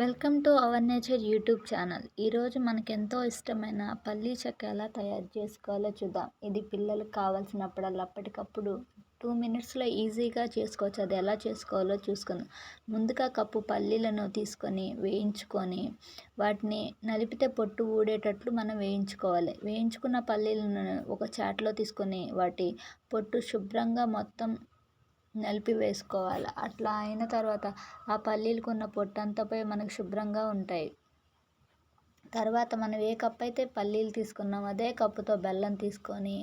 Welcome to our nature YouTube channel. ఈరోజు మనకెంతో ఇష్టమైన పల్లీ చెక్క ఎలా తయారు చేసుకోవాలో చూద్దాం. ఇది పిల్లలకు కావాల్సినప్పుడల్లా అప్పటికప్పుడు టూ మినిట్స్లో ఈజీగా చేసుకోవచ్చు. అది ఎలా చేసుకోవాలో చూసుకుందాం. ముందుగా కప్పు పల్లీలను తీసుకొని వేయించుకొని వాటిని నలిపితే పొట్టు ఊడేటట్లు మనం వేయించుకోవాలి. వేయించుకున్న పల్లీలను ఒక చాట్లో తీసుకొని వాటి పొట్టు శుభ్రంగా మొత్తం నలిపి వేసుకోవాలి అట్లా అయిన తర్వాత ఆ పల్లీలకు ఉన్న పొట్టంతా పోయి మనకు శుభ్రంగా ఉంటాయి. తర్వాత మనం ఏ కప్ అయితే పల్లీలు తీసుకున్నాం అదే కప్పుతో బెల్లం తీసుకొని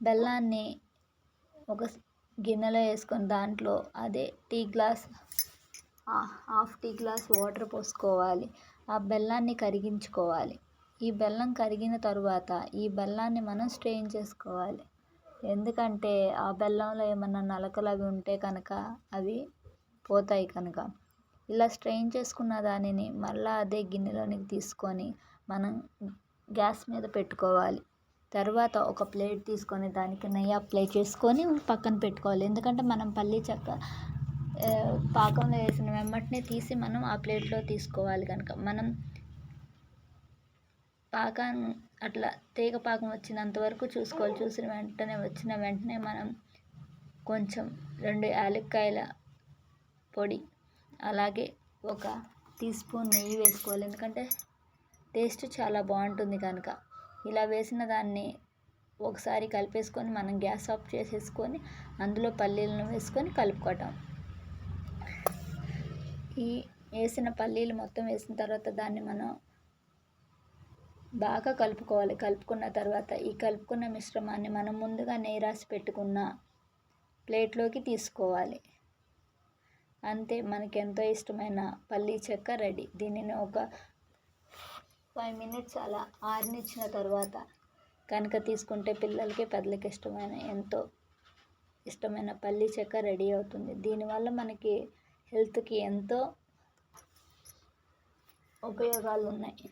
బెల్లాన్ని ఒక గిన్నెలో వేసుకొని దాంట్లో అదే tea glass half tea glass water పోసుకోవాలి. ఆ బెల్లాన్ని కరిగించుకోవాలి. ఈ బెల్లం కరిగిన తరువాత ఈ బెల్లాన్ని మనం స్ట్రెయిన్ చేసుకోవాలి. ఎందుకంటే ఆ బెల్లంలో ఏమన్నా నలకలు అవి ఉంటే కనుక అవి పోతాయి కనుక. ఇలా స్ట్రెయిన్ చేసుకున్న దానిని మళ్ళీ అదే గిన్నెలోనికి తీసుకొని మనం గ్యాస్ మీద పెట్టుకోవాలి. తర్వాత ఒక ప్లేట్ తీసుకొని దానికి నెయ్యి అప్లై చేసుకొని పక్కన పెట్టుకోవాలి. ఎందుకంటే మనం పల్లీ చెక్క పాకంలో వేసిన వెంబటనే తీసి మనం ఆ ప్లేట్లో తీసుకోవాలి కనుక. మనం పాకాన్ని అట్లా తీగ పాకం వచ్చినంత వరకు చూసుకోవాలి. చూసిన వెంటనే వచ్చిన వెంటనే మనం కొంచెం రెండు యాలక్కాయల పొడి అలాగే ఒక టీ స్పూన్ నెయ్యి వేసుకోవాలి. ఎందుకంటే టేస్ట్ చాలా బాగుంటుంది కనుక. ఇలా వేసిన దాన్ని ఒకసారి కలిపేసుకొని మనం గ్యాస్ ఆఫ్ చేసేసుకొని అందులో పల్లీలను వేసుకొని కలుపుకోవటం. ఈ వేసిన పల్లీలు మొత్తం వేసిన తర్వాత దాన్ని మనం బాగా కలుపుకోవాలి. కలుపుకున్న తర్వాత ఈ కలుపుకున్న మిశ్రమాన్ని మనం ముందుగా నెయ్యి రాసి పెట్టుకున్న ప్లేట్లోకి తీసుకోవాలి. అంతే మనకి ఎంతో ఇష్టమైన పల్లీ చెక్క రెడీ. దీనిని ఒక ఫైవ్ మినిట్స్ అలా ఆరినిచ్చిన తర్వాత కనుక తీసుకుంటే పిల్లలకి పెద్దలకి ఇష్టమైన ఎంతో ఇష్టమైన పల్లీ చెక్క రెడీ అవుతుంది. దీనివల్ల మనకి హెల్త్కి ఎంతో ఉపయోగాలు ఉన్నాయి